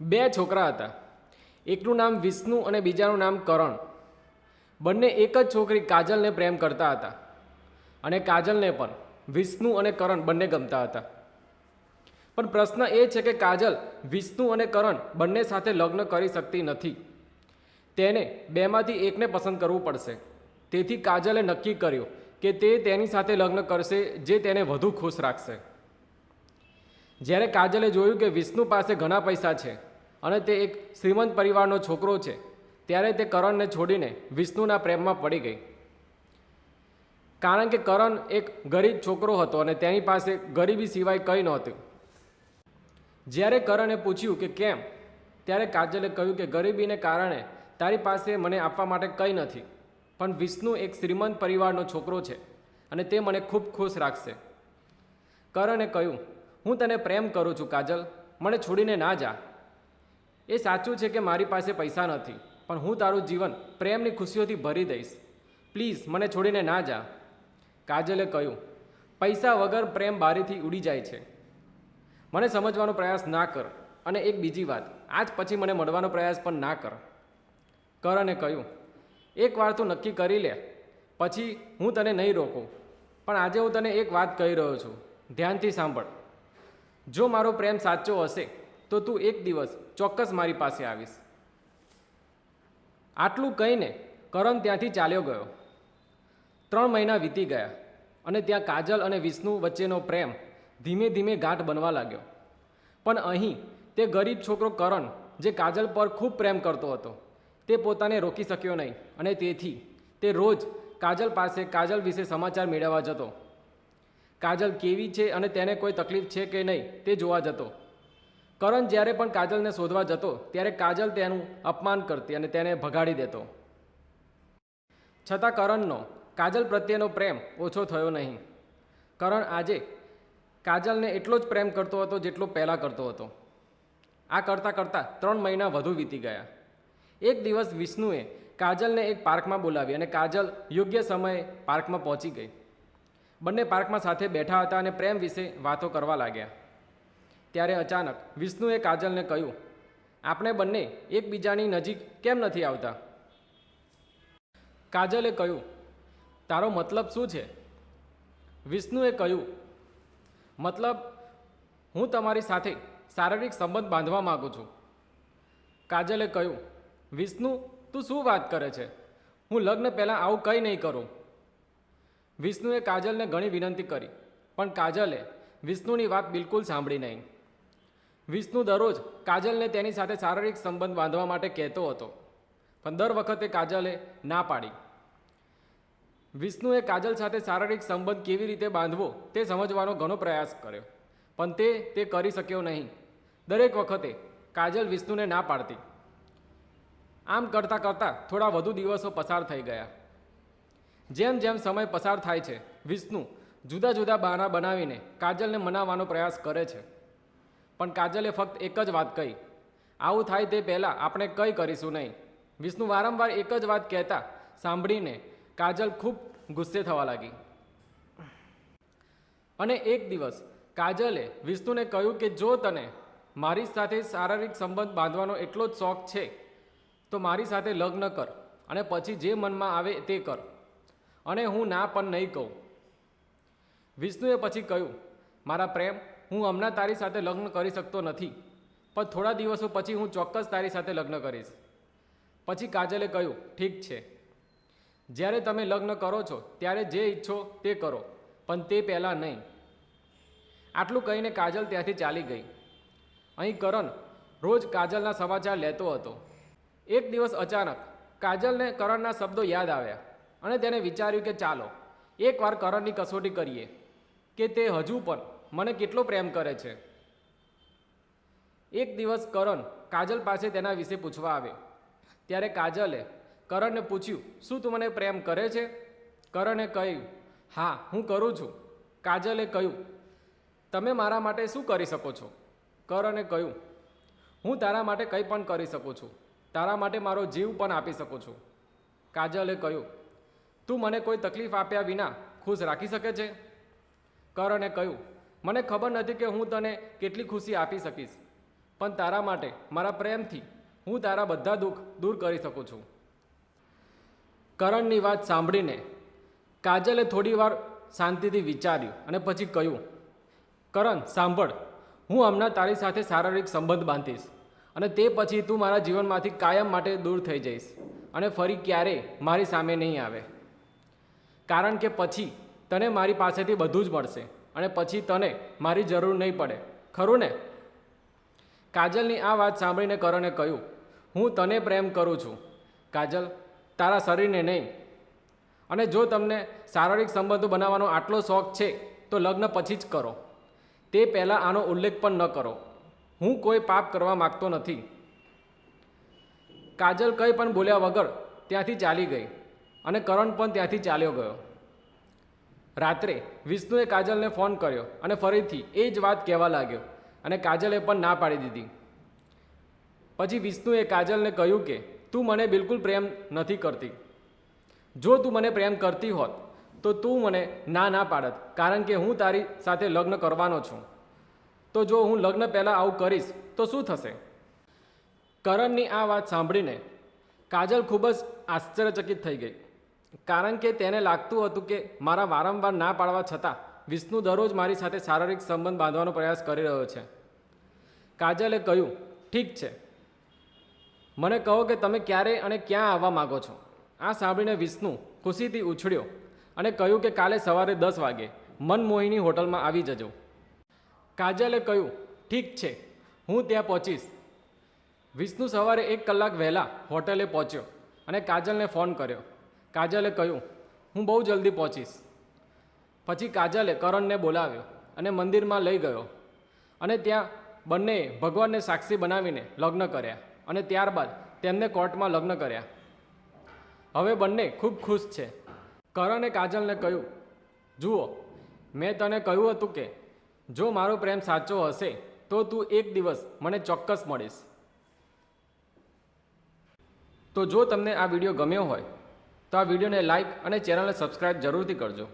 બે છોકરા હતા. એકનું નામ વિષ્ણુ અને બીજાનું નામ કરણ. બંને એક જ છોકરી કાજલને પ્રેમ કરતા હતા અને કાજલને પણ. વિષ્ણુ અને કરણ બંને ગમતા હતા. પણ પ્રશ્ન એ છે કે કાજલ, વિષ્ણુ અને કરણ બંને સાથે લગ્ન કરી શકતી નથી. તેને બેમાંથી એકને પસંદ કરવું પડશે. તેથી કાજલે નક્કી કર્યું કે તે તેની સાથે લગ્ન કરશે જે તેને વધુ ખુશ રાખશે. જ્યારે કાજલે જોયું કે વિષ્ણુ પાસે ઘણા પૈસા છે અને તે એક શ્રીમંત પરિવારનો છોકરો છે, ત્યારે તે કરણને છોડીને વિષ્ણુના પ્રેમમાં પડી ગઈ. કારણ કે કરણ એક ગરીબ છોકરો હતો અને તેની પાસે ગરીબી સિવાય કંઈ નહોતું. જ્યારે કરણે પૂછ્યું કે કેમ, ત્યારે કાજલે કહ્યું કે ગરીબીને કારણે તારી પાસે મને આપવા માટે કંઈ નથી, પણ વિષ્ણુ એક શ્રીમંત પરિવારનો છોકરો છે અને તે મને ખૂબ ખુશ રાખશે. કરણે કહ્યું હું તને પ્રેમ કરું છું, કાજલ. મને છોડીને ના જા. એ સાચું છે કે મારી પાસે પૈસા નથી, પણ હું તારું જીવન પ્રેમની ખુશીઓથી ભરી દઈશ. પ્લીઝ, મને છોડીને ના જા. કાજલે કહ્યું, પૈસા વગર પ્રેમ બારીથી ઉડી જાય છે. મને સમજવાનો પ્રયાસ ના કર. અને એક બીજી વાત, આજ પછી મને મળવાનો પ્રયાસ પણ ના કર. કરણે કહ્યું એકવાર તું નક્કી કરી લે, પછી હું તને નહીં રોકું. પણ આજે હું તને એક વાત કહી રહ્યો છું. ધ્યાનથી સાંભળ. જો મારો પ્રેમ સાચો હશે, તો તું એક દિવસ ચોક્કસ મારી પાસે આવીશ. આટલું કહીને કરણ ત્યાંથી ચાલ્યો ગયો. ત્રણ મહિના વીતી ગયા અને ત્યાં કાજલ અને વિષ્ણુ વચ્ચેનો પ્રેમ ધીમે ધીમે ગાંઠ બનવા લાગ્યો. પણ અહીં તે ગરીબ છોકરો કરણ, જે કાજલ પર ખૂબ પ્રેમ કરતો હતો, તે પોતાને રોકી શક્યો નહીં અને તેથી તે રોજ કાજલ પાસે કાજલ વિશે સમાચાર મેળવવા જતો. કાજલ કેવી છે અને તેને કોઈ તકલીફ છે કે નહીં તે જોવા જતો. કરણ જ્યારે પણ કાજલને શોધવા જતો, ત્યારે કાજલ તેનું અપમાન કરતી અને તેને ભગાડી દેતો. છતાં કરણનો, કાજલ પ્રત્યેનો પ્રેમ ઓછો થયો નહીં. કરણ આજે કાજલને એટલો જ પ્રેમ કરતો હતો જેટલો પહેલાં કરતો હતો. આ કરતાં કરતાં ત્રણ મહિના વધુ વીતી ગયા. એક દિવસ વિષ્ણુએ કાજલને એક પાર્કમાં બોલાવી અને કાજલ યોગ્ય સમયે પાર્કમાં પહોંચી ગઈ. બંને પાર્કમાં સાથે બેઠા હતા અને પ્રેમ વિશે વાતો કરવા લાગ્યા. ત્યારે અચાનક વિષ્ણુએ કાજલને કહ્યું, આપણે બંને એકબીજાની નજીક કેમ નથી આવતા? કાજલે કહ્યું, તારો મતલબ શું છે? વિષ્ણુએ કહ્યું, મતલબ, હું તમારી સાથે શારીરિક સંબંધ બાંધવા માગું છું. કાજલે કહ્યું, વિષ્ણુ, તું શું વાત કરે છે? હું લગ્ન પહેલાં આવું કંઈ નહીં કરું. વિષ્ણુએ કાજલને ઘણી વિનંતી કરી, પણ કાજલે વિષ્ણુની વાત બિલકુલ સાંભળી નહીં. વિષ્ણુ દરરોજ કાજલને તેની સાથે શારીરિક સંબંધ બાંધવા માટે કહેતો હતો, પણ દર વખતે કાજલે ના પાડી. વિષ્ણુએ કાજલ સાથે શારીરિક સંબંધ કેવી રીતે બાંધવો તે સમજવાનો ઘણો પ્રયાસ કર્યો, પણ તે તે કરી શક્યો નહીં. દરેક વખતે કાજલ વિષ્ણુને ના પાડતી. આમ કરતાં કરતાં થોડા વધુ દિવસો પસાર થઈ ગયા. જેમ જેમ સમય પસાર થાય છે, વિષ્ણુ જુદા જુદા બહાના બનાવીને કાજલને મનાવવાનો પ્રયાસ કરે છે. પણ કાજલે ફક્ત એક જ વાત કહી, આવું થાય તે પહેલાં આપણે કંઈ કરીશું નહીં. વિષ્ણુ વારંવાર એક જ વાત કહેતા સાંભળીને કાજલ ખૂબ ગુસ્સે થવા લાગી. અને એક દિવસ કાજલે વિષ્ણુને કહ્યું કે, જો તને મારી સાથે શારીરિક સંબંધ બાંધવાનો એટલો જ શોખ છે, તો મારી સાથે લગ્ન કર અને પછી જે મનમાં આવે તે કર. અને હું ના પણ નહીં કહું. વિષ્ણુએ પછી કહ્યું, મારા પ્રેમ, હું હમણાં તારી સાથે લગ્ન કરી શકતો નથી, પણ થોડા દિવસો પછી હું ચોક્કસ તારી સાથે લગ્ન કરીશ. પછી કાજલે કહ્યું, ઠીક છે. જ્યારે તમે લગ્ન કરો છો, ત્યારે જે ઈચ્છો તે કરો, પણ તે પહેલાં નહીં. આટલું કહીને કાજલ ત્યાંથી ચાલી ગઈ. અહીં કરણ રોજ કાજલના સમાચાર લેતો હતો. એક દિવસ અચાનક કાજલને કરણના શબ્દો યાદ આવ્યા. અને તેને વિચાર્યું કે ચાલો, એકવાર કરણની કસોટી કરીએ, કે તે હજુ પણ મને કેટલો પ્રેમ કરે છે. એક દિવસ કરણ કાજલ પાસે તેના વિશે પૂછવા આવે. ત્યારે કાજલે કરણને પૂછ્યું, શું તું મને પ્રેમ કરે છે? કરણે કહ્યું, હા, હું કરું છું. કાજલે કહ્યું, તમે મારા માટે શું કરી શકો છો? કરણે કહ્યું, હું તારા માટે કંઈ પણ કરી શકું છું. તારા માટે મારો જીવ પણ આપી શકું છું. કાજલે કહ્યું તું મને કોઈ તકલીફ આપ્યા વિના ખુશ રાખી શકે છે? કરણે કહ્યું, મને ખબર નથી કે હું તને કેટલી ખુશી આપી શકીશ, પણ તારા માટે, મારા પ્રેમથી, હું તારા બધા દુઃખ દૂર કરી શકું છું. કરણની વાત સાંભળીને કાજલે થોડી વાર શાંતિથી વિચાર્યું અને પછી કહ્યું, કરણ, સાંભળ, હું હમણાં તારી સાથે શારીરિક સંબંધ બાંધીશ અને તે પછી તું મારા જીવનમાંથી કાયમ માટે દૂર થઈ જઈશ અને ફરી ક્યારેય મારી સામે નહીં આવે. કારણ કે પછી તને મારી પાસેથી બધું જ મળશે અને પછી તને મારી જરૂર નહીં પડે. ખરું ને? કાજલની આ વાત સાંભળીને કરણે કહ્યું, હું તને પ્રેમ કરું છું. કાજલ, તારા શરીરને નહીં. અને જો તમને શારીરિક સંબંધો બનાવવાનો આટલો શોખ છે, તો લગ્ન પછી જ કરો. તે પહેલાં આનો ઉલ્લેખ પણ ન કરો. હું કોઈ પાપ કરવા માગતો નથી. કાજલ કંઈ પણ બોલ્યા વગર ત્યાંથી ચાલી ગઈ. અને કરણ પણ ત્યાંથી ચાલ્યો ગયો. રાત્રે વિષ્ણુએ કાજલને ફોન કર્યો અને ફરીથી એ જ વાત કહેવા લાગ્યો અને કાજલે પણ ના પાડી દીધી. પછી વિષ્ણુએ કાજલને કહ્યું કે, તું મને બિલકુલ પ્રેમ નથી કરતી. જો તું મને પ્રેમ કરતી હોત, તો તું મને ના ના પાડત, કારણ કે હું તારી સાથે લગ્ન કરવાનો છું. તો જો હું લગ્ન પહેલાં આવું કરીશ, તો શું થશે? કરણની આ વાત સાંભળીને કાજલ ખૂબ જ આશ્ચર્યચકિત થઈ ગઈ. કારણ કે તેને લાગતું હતું કે મારા વારંવાર ના પાડવા છતાં વિષ્ણુ દરરોજ મારી સાથે શારીરિક સંબંધ બાંધવાનો પ્રયાસ કરી રહ્યો છે. કાજલે કહ્યું, ઠીક છે. મને કહો કે તમે ક્યારે અને ક્યાં આવવા માગો છો. આ સાંભળીને વિષ્ણુ ખુશીથી ઉછળ્યો અને કહ્યું કે કાલે સવારે દસ વાગે મનમોહિની હોટલમાં આવી જજો. કાજલે કહ્યું, ઠીક છે. હું ત્યાં પહોંચીશ. વિષ્ણુ સવારે એક કલાક વહેલા હોટેલે પહોંચ્યો અને કાજલને ફોન કર્યો. કાજલે કહ્યું, હું બહુ જલ્દી પહોંચીશ. પછી કાજલે કરણને બોલાવ્યો અને મંદિરમાં લઈ ગયો. અને ત્યાં બંનેએ ભગવાનને સાક્ષી બનાવીને લગ્ન કર્યા અને ત્યારબાદ તેમને કોર્ટમાં લગ્ન કર્યા. હવે બંને ખૂબ ખુશ છે. કરણે કાજલને કહ્યું, જુઓ, મેં તને કહ્યું હતું કે, જો મારો પ્રેમ સાચો હશે, તો તું એક દિવસ મને ચોક્કસ મળીશ. તો જો તમને આ વીડિયો ગમ્યો હોય તો આ વિડીયોને લાઇક અને ચેનલને સબસ્ક્રાઇબ જરૂરથી કરજો.